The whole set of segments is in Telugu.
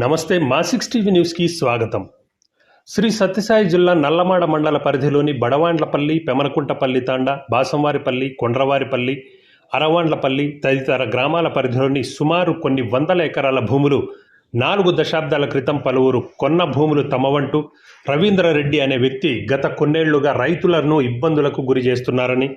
నమస్తే మా సిక్స్ టీవీ న్యూస్కి స్వాగతం. శ్రీ సత్యసాయి జిల్లా నల్లమాడ మండల పరిధిలోని బడవాండ్లపల్లి పెమనకుంటపల్లి తాండ బాసంవారిపల్లి కొండ్రవారిపల్లి అరవాండ్లపల్లి తదితర గ్రామాల పరిధిలోని సుమారు కొన్ని వందల ఎకరాల భూములు నాలుగు దశాబ్దాల క్రితం పలువురు కొన్న భూములు తమవంటూ రవీంద్రరెడ్డి అనే వ్యక్తి గత కొన్నేళ్ళుగా రైతులను ఇబ్బందులకు గురి చేస్తున్నారని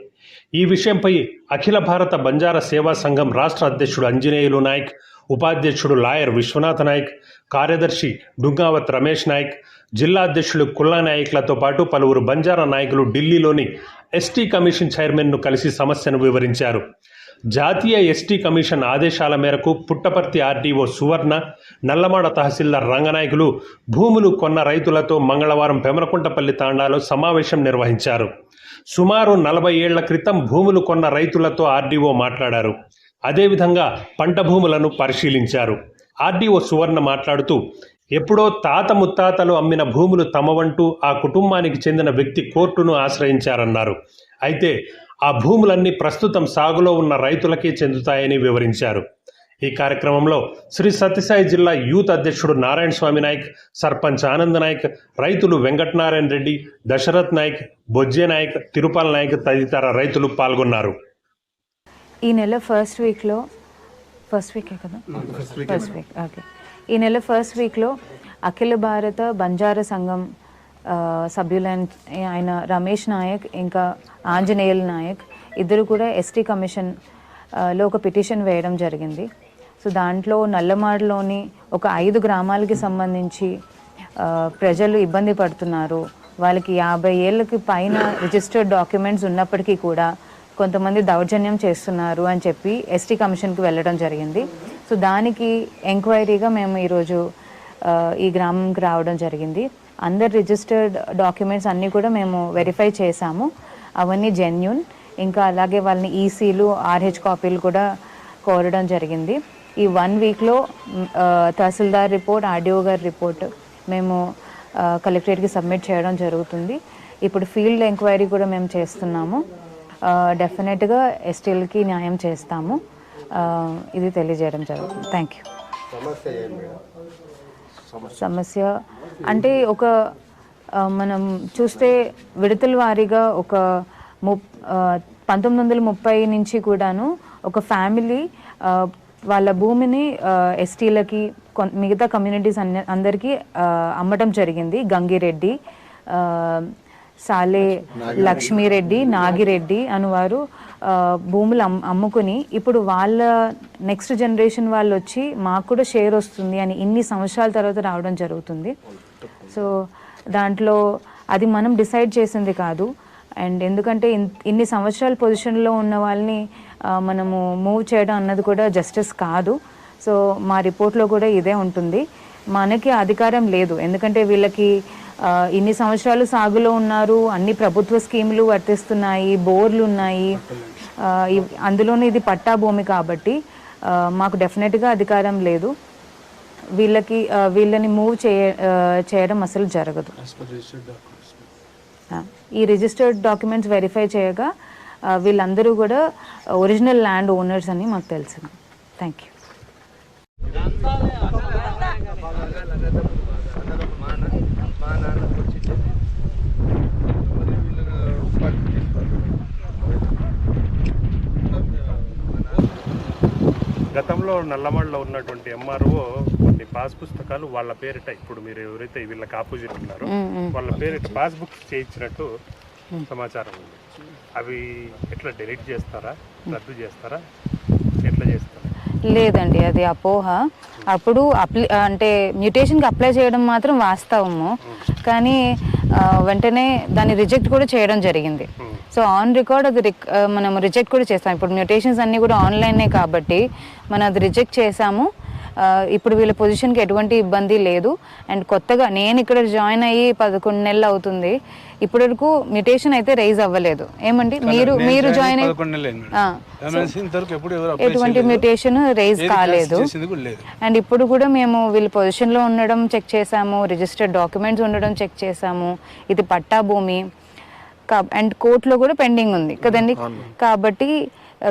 ఈ విషయంపై అఖిల భారత బంజారా సేవా సంఘం రాష్ట్ర అధ్యక్షుడు అంజనేయులు నాయక్ ఉపాధ్యక్షుడు లాయర్ విశ్వనాథ్ నాయక్ కార్యదర్శి డుంగావత్ రమేష్ నాయక్ జిల్లా అధ్యక్షుడు కుల్లా నాయకులతో పాటు పలువురు బంజారా నాయకులు ఢిల్లీలోని ఎస్టీ కమిషన్ చైర్మన్ను కలిసి సమస్యను వివరించారు. జాతీయ ఎస్టీ కమిషన్ ఆదేశాల మేరకు పుట్టపర్తి ఆర్డీఓ సువర్ణ నల్లమాడ తహసీల్దార్ రంగనాయకులు భూములు కొన్న రైతులతో మంగళవారం పెమరకుంటపల్లి తాండాలో సమావేశం నిర్వహించారు. సుమారు నలభై ఏళ్ళ క్రితం భూములు కొన్న రైతులతో ఆర్డీఓ మాట్లాడారు. అదేవిధంగా పంట భూములను పరిశీలించారు. ఆర్డీఓ సువర్ణ మాట్లాడుతూ ఎప్పుడో తాత ముత్తాతలు అమ్మిన భూములు తమవంటూ ఆ కుటుంబానికి చెందిన వ్యక్తి కోర్టును ఆశ్రయించారన్నారు. అయితే ఆ భూములన్నీ ప్రస్తుతం సాగులో ఉన్న రైతులకే చెందుతాయని వివరించారు. ఈ కార్యక్రమంలో శ్రీ సత్యసాయి జిల్లా యూత్ అధ్యక్షుడు నారాయణ స్వామి నాయక్ సర్పంచ్ ఆనంద్ నాయక్ రైతులు వెంకటనారాయణ రెడ్డి దశరథ్ నాయక్ బొజ్జే నాయక్ తిరుపాల్ నాయక్ తదితర రైతులు పాల్గొన్నారు. ఈ నెల ఫస్ట్ వీక్లో ఫస్ట్ వీకే కదా? ఫస్ట్ వీక్ ఓకే ఈ నెల ఫస్ట్ వీక్లో అఖిల భారత బంజారా సంఘం సభ్యులైన ఆయన రమేష్ నాయక్ ఇంకా ఆంజనేయుల్ నాయక్ ఇద్దరు కూడా ఎస్టీ కమిషన్లో ఒక పిటిషన్ వేయడం జరిగింది. సో దాంట్లో నల్లమాడలోని ఒక ఐదు గ్రామాలకి సంబంధించి ప్రజలు ఇబ్బంది పడుతున్నారు. వాళ్ళకి యాభై ఏళ్ళకి పైన రిజిస్టర్డ్ డాక్యుమెంట్స్ ఉన్నప్పటికీ కూడా కొంతమంది దౌర్జన్యం చేస్తున్నారు అని చెప్పి ఎస్టీ కమిషన్కి వెళ్ళడం జరిగింది. సో దానికి ఎంక్వైరీగా మేము ఈరోజు ఈ గ్రామంకి రావడం జరిగింది. అందరు రిజిస్టర్డ్ డాక్యుమెంట్స్ అన్నీ కూడా మేము వెరిఫై చేశాము. అవన్నీ జెన్యున్. ఇంకా అలాగే వాళ్ళని ఈసీలు ఆర్హెచ్ కాపీలు కూడా కోరడం జరిగింది. ఈ వన్ వీక్లో తహసీల్దార్ రిపోర్ట్ ఆర్డీఓ గారి రిపోర్ట్ మేము కలెక్టరేట్కి సబ్మిట్ చేయడం జరుగుతుంది. ఇప్పుడు ఫీల్డ్ ఎంక్వైరీ కూడా మేము చేస్తున్నాము. డెఫినెట్గా ఎస్టీలకి న్యాయం చేస్తాము. ఇది తెలియజేయడం జరుగుతుంది. థ్యాంక్ యూ సమస్య అంటే ఒక మనం చూస్తే విడతల వారీగా ఒక ము పంతొమ్మిది వందల ముప్పై నుంచి కూడాను ఒక ఫ్యామిలీ వాళ్ళ భూమిని ఎస్టీలకి మిగతా కమ్యూనిటీస్ అన్ని అందరికీ అమ్మటం జరిగింది. గంగిరెడ్డి సాలే లక్ష్మీరెడ్డి నాగిరెడ్డి అనువారు వారు భూములు అమ్ముకుని ఇప్పుడు వాళ్ళ నెక్స్ట్ జనరేషన్ వాళ్ళు వచ్చి మాకు కూడా షేర్ వస్తుంది అని ఇన్ని సంవత్సరాల తర్వాత రావడం జరుగుతుంది. సో దాంట్లో అది మనం డిసైడ్ చేసింది కాదు. అండ్ ఎందుకంటే ఇన్- ఇన్ని సంవత్సరాల పొజిషన్లో ఉన్న వాళ్ళని మనము మూవ్ చేయడం అన్నది కూడా జస్టిస్ కాదు. సో మా రిపోర్ట్లో కూడా ఇదే ఉంటుంది. మనకి అధికారం లేదు. ఎందుకంటే వీళ్ళకి ఇన్ని సంవత్సరాలు సాగులో ఉన్నారు అన్ని ప్రభుత్వ స్కీములు వర్తిస్తున్నాయి బోర్లు ఉన్నాయి. ఆ, అందులోనూ ఇది పట్టా భూమి కాబట్టి మాకు డెఫినెట్గా అధికారం లేదు. వీళ్ళకి వీళ్ళని మూవ్ చేయ చేయడం అసలు జరగదు. ఈ రిజిస్టర్డ్ డాక్యుమెంట్స్ వెరిఫై చేయగా వీళ్ళందరూ కూడా ఒరిజినల్ ల్యాండ్ ఓనర్స్ అని మాకు తెలిసింది థ్యాంక్ యూ గతంలో నల్లమడలో ఉన్నటువంటి ఎంఆర్ఓ కొన్ని పాస్ పుస్తకాలు వాళ్ళ పేరిట ఇప్పుడు మీరు ఎవరైతే వీళ్ళకి ఆపోజిట్ ఉన్నారో వాళ్ళ పేరిట పాస్ బుక్ చేయించినట్టు సమాచారం ఉంది. అవి ఎట్లా డిలీట్ చేస్తారా? రద్దు చేస్తారా? ఎట్లా చేస్తారా? లేదండి అది అపోహ. అప్పుడు అప్లై అంటే మ్యూటేషన్కి అప్లై చేయడం మాత్రం వాస్తవము. కానీ వెంటనే దాన్ని రిజెక్ట్ కూడా చేయడం జరిగింది. సో ఆన్ రికార్డ్ అది మనం రిజెక్ట్ కూడా చేస్తాం. ఇప్పుడు మ్యూటేషన్స్ అన్నీ కూడా ఆన్లైనే కాబట్టి మనం అది రిజెక్ట్ చేసాము ఇప్పుడు వీళ్ళ పొజిషన్కి ఎటువంటి ఇబ్బంది లేదు. అండ్ కొత్తగా నేను ఇక్కడ జాయిన్ అయ్యి పదకొండు నెలలు అవుతుంది. ఇప్పటి వరకు మ్యూటేషన్ అయితే రైజ్ అవ్వలేదు. ఏమండి? మీరు మీరు జాయిన్ ఎటువంటి మ్యూటేషన్ రైజ్ కాలేదు. అండ్ ఇప్పుడు కూడా మేము వీళ్ళ పొజిషన్లో ఉండడం చెక్ చేసాము రిజిస్టర్డ్ డాక్యుమెంట్స్ ఉండడం చెక్ చేసాము ఇది పట్టా భూమి. అండ్ కోర్టులో కూడా పెండింగ్ ఉంది. కదండి? కాబట్టి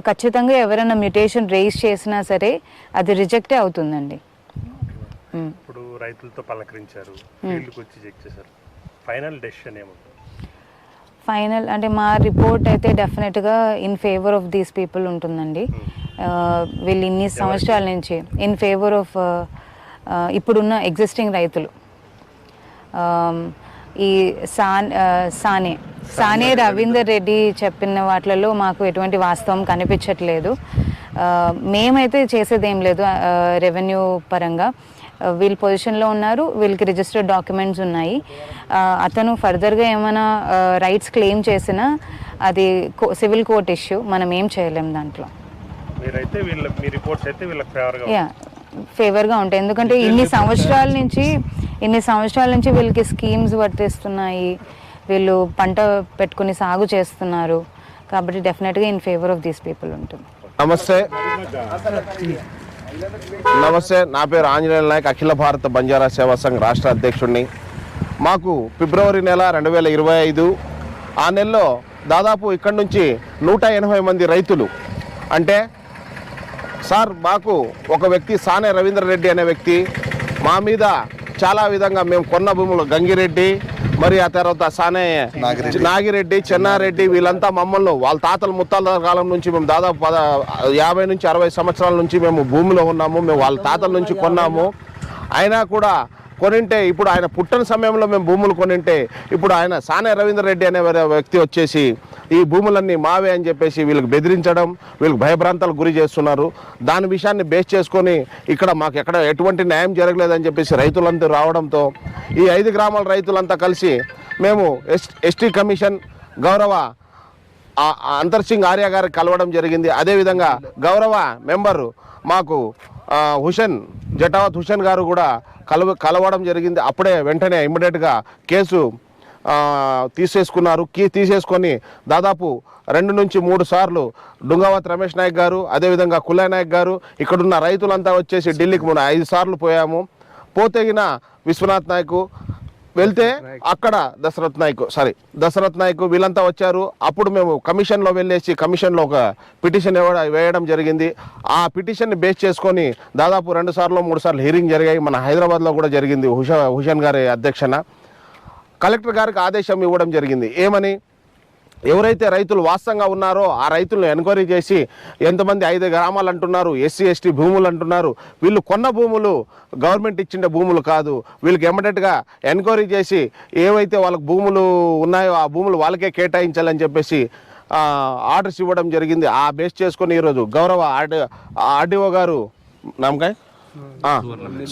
ఖచ్చితంగా ఎవరైనా మ్యూటేషన్ రేస్ చేసినా సరే అది రిజెక్టే అవుతుందండి. ఇప్పుడు రైతులతో పలకరించారు. ఫీల్డ్కి వచ్చి చెక్ చేశారు. ఫైనల్ డెసిషన్ ఫైనల్ అంటే మా రిపోర్ట్ అయితే డెఫినెట్గా in favour of these people ఉంటుందండి. వీళ్ళు ఇన్ని సంవత్సరాల నుంచి ఇన్ ఫేవర్ ఆఫ్ ఇప్పుడున్న ఎగ్జిస్టింగ్ రైతులు. ఈ సాన్ సానే. సానే రవీందర్ రెడ్డి చెప్పిన వాటిలలో మాకు ఎటువంటి వాస్తవం కనిపించట్లేదు. మేమైతే చేసేది ఏం లేదు రెవెన్యూ పరంగా. వీళ్ళ పొజిషన్లో ఉన్నారు వీళ్ళకి రిజిస్టర్డ్ డాక్యుమెంట్స్ ఉన్నాయి. అతను ఫర్దర్గా ఏమైనా రైట్స్ క్లెయిమ్ చేసినా అది సివిల్ కోర్ట్ ఇష్యూ మనం ఏం చేయలేం దాంట్లో. ఫేవర్గా ఉంటాయి. ఎందుకంటే ఇన్ని సంవత్సరాల నుంచి ఇన్ని సంవత్సరాల నుంచి వీళ్ళకి స్కీమ్స్ వర్తిస్తున్నాయి వీళ్ళు పంట పెట్టుకుని సాగు చేస్తున్నారు. కాబట్టి డెఫినెట్గా in favour of these people ఉంటుంది. నమస్తే. నమస్తే నా పేరు ఆంజనేయ నాయక్ అఖిల భారత బంజారా సేవా సంఘ్ రాష్ట్ర అధ్యక్షుడిని మాకు ఫిబ్రవరి నెల రెండు వేల ఇరవై ఐదు ఆ నెలలో దాదాపు ఇక్కడ నుంచి నూట ఎనభై మంది రైతులు. అంటే సార్ మాకు ఒక వ్యక్తి సానే రవీంద్ర రెడ్డి అనే వ్యక్తి మా మీద చాలా విధంగా మేము కొన్న భూములు గంగిరెడ్డి మరి ఆ తర్వాత సానే నాగిరెడ్డి. చెన్నారెడ్డి వీళ్ళంతా మమ్మల్ని వాళ్ళ తాతల ముత్తాల కాలం నుంచి మేము దాదాపు పద యాభై నుంచి అరవై సంవత్సరాల నుంచి మేము భూమిలో ఉన్నాము మేము వాళ్ళ తాతల నుంచి కొన్నాము. అయినా కూడా కొనింటే ఇప్పుడు ఆయన పుట్టిన సమయంలో మేము భూములు కొనింటే ఇప్పుడు ఆయన సానే రవీంద్ర రెడ్డి అనే వ్యక్తి వచ్చేసి ఈ భూములన్నీ మావే అని చెప్పేసి వీళ్ళకి బెదిరించడం వీళ్ళకి భయభ్రాంతాలకు గురి చేస్తున్నారు. దాని విషయాన్ని బేస్ చేసుకొని ఇక్కడ మాకు ఎక్కడ ఎటువంటి న్యాయం జరగలేదని చెప్పేసి రైతులంతా రావడంతో ఈ ఐదు గ్రామాల రైతులంతా కలిసి మేము ఎస్ ఎస్టీ కమిషన్ గౌరవ అంతర్సింగ్ ఆర్య గారికి కలవడం జరిగింది. అదేవిధంగా గౌరవ మెంబరు మాకు హుషన్ జటావత్ హుషన్ గారు కూడా కలవ కలవడం జరిగింది. అప్పుడే వెంటనే ఇమ్మీడియట్గా కేసు తీసేసుకున్నారు. కీ తీసేసుకొని దాదాపు రెండు నుంచి మూడు సార్లు డుంగావత్ రమేష్ నాయక్ గారు అదేవిధంగా కుల్లా నాయక్ గారు ఇక్కడున్న రైతులంతా వచ్చేసి ఢిల్లీకి మనం ఐదు సార్లు పోయాము. పోతేగిన విశ్వనాథ్ నాయకు వెళ్తే అక్కడ దశరథ్ నాయక్ సారీ దశరథ్ నాయక్ వీళ్ళంతా వచ్చారు. అప్పుడు మేము కమిషన్లో వెళ్ళేసి కమిషన్లో ఒక పిటిషన్ వేయడం జరిగింది. ఆ పిటిషన్ని బేస్ చేసుకొని దాదాపు రెండు సార్లు మూడు సార్లు హీరింగ్ జరిగాయి. మన హైదరాబాద్లో కూడా జరిగింది హుషా హుషన్ గారి అధ్యక్షన. కలెక్టర్ గారికి ఆదేశం ఇవ్వడం జరిగింది. ఏమని? ఎవరైతే రైతులు వాస్తవంగా ఉన్నారో ఆ రైతులను ఎంక్వైరీ చేసి ఎంతమంది ఐదు గ్రామాలు అంటున్నారు ఎస్సీ ఎస్టీ భూములు అంటున్నారు వీళ్ళు కొన్న భూములు గవర్నమెంట్ ఇచ్చిన భూములు కాదు. వీళ్ళకి ఎమ్మడెట్గా ఎంక్వైరీ చేసి ఏవైతే వాళ్ళకి భూములు ఉన్నాయో ఆ భూములు వాళ్ళకే కేటాయించాలని చెప్పేసి ఆర్డర్స్ ఇవ్వడం జరిగింది. ఆ బేస్ చేసుకొని ఈరోజు గౌరవ ఆర్డి ఆర్డీఓ గారు నామకాయ్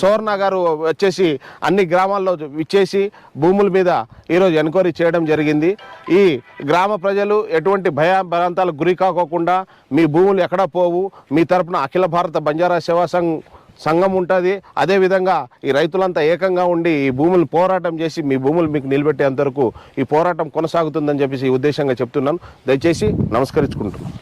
సువర్ణ గారు వచ్చేసి అన్ని గ్రామాల్లో ఇచ్చేసి భూముల మీద ఈరోజు ఎంక్వైరీ చేయడం జరిగింది. ఈ గ్రామ ప్రజలు ఎటువంటి భయభ్రాంతాలకు గురి కాకోకుండా మీ భూములు ఎక్కడ పోవు మీ తరపున అఖిల భారత బంజారా సేవా సంఘ్ సంఘం ఉంటుంది. అదేవిధంగా ఈ రైతులంతా ఏకంగా ఉండి ఈ భూములు పోరాటం చేసి మీ భూములు మీకు నిలబెట్టేంత వరకు ఈ పోరాటం కొనసాగుతుందని చెప్పేసి ఈ ఉద్దేశంగా చెప్తున్నాను. దయచేసి నమస్కరించుకుంటున్నాను